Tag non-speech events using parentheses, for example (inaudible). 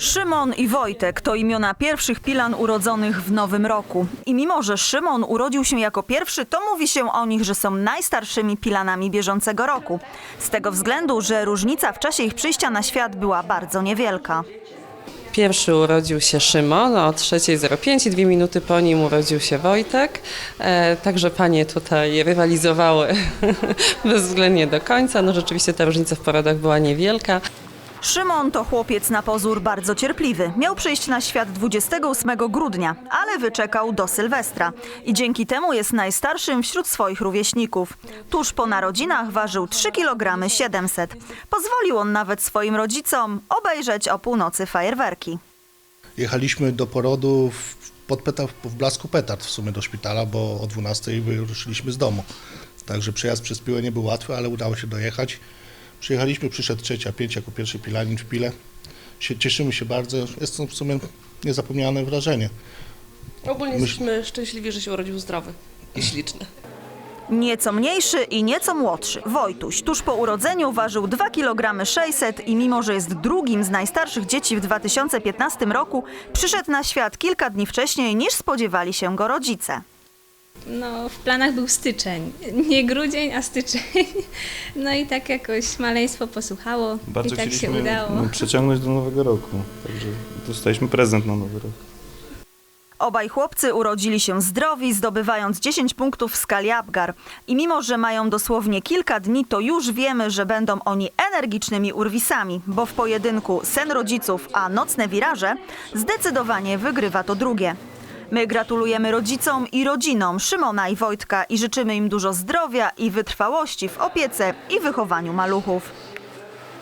Szymon i Wojtek to imiona pierwszych Pilan urodzonych w nowym roku. I mimo, że Szymon urodził się jako pierwszy, to mówi się o nich, że są najstarszymi Pilanami bieżącego roku. Z tego względu, że różnica w czasie ich przyjścia na świat była bardzo niewielka. Pierwszy urodził się Szymon o 3.05 i dwie minuty po nim urodził się Wojtek. E, także panie tutaj rywalizowały (laughs) bezwzględnie do końca. No rzeczywiście ta różnica w porodach była niewielka. Szymon to chłopiec na pozór bardzo cierpliwy. Miał przyjść na świat 28 grudnia, ale wyczekał do Sylwestra. I dzięki temu jest najstarszym wśród swoich rówieśników. Tuż po narodzinach ważył 3 kg 700. Pozwolił on nawet swoim rodzicom obejrzeć o północy fajerwerki. Jechaliśmy do porodu w, pod peta, w blasku petard w sumie do szpitala, bo o 12 wyruszyliśmy z domu. Także przejazd przez Piłę nie był łatwy, ale udało się dojechać. Przyjechaliśmy, przyszedł trzecia pięć jako pierwszy pilanin w Pile. Sie, cieszymy się bardzo. Jest to w sumie niezapomniane wrażenie. Ogólnie Myś- jesteśmy szczęśliwi, że się urodził zdrowy i śliczny. Nieco mniejszy i nieco młodszy. Wojtuś tuż po urodzeniu ważył 2 kg 600 i mimo, że jest drugim z najstarszych dzieci w 2015 roku, przyszedł na świat kilka dni wcześniej niż spodziewali się go rodzice. No, w planach był styczeń. Nie grudzień, a styczeń. (laughs) No i tak jakoś maleństwo posłuchało Bardzo i tak się udało. no, (laughs) przeciągnąć do nowego roku. Także dostaliśmy prezent na nowy rok. Obaj chłopcy urodzili się zdrowi, zdobywając 10 punktów w skali Apgar. I mimo, że mają dosłownie kilka dni, to już wiemy, że będą oni energicznymi urwisami, bo w pojedynku sen rodziców a nocne wiraże zdecydowanie wygrywa to drugie. My gratulujemy rodzicom i rodzinom Szymona i Wojtka i życzymy im dużo zdrowia i wytrwałości w opiece i wychowaniu maluchów.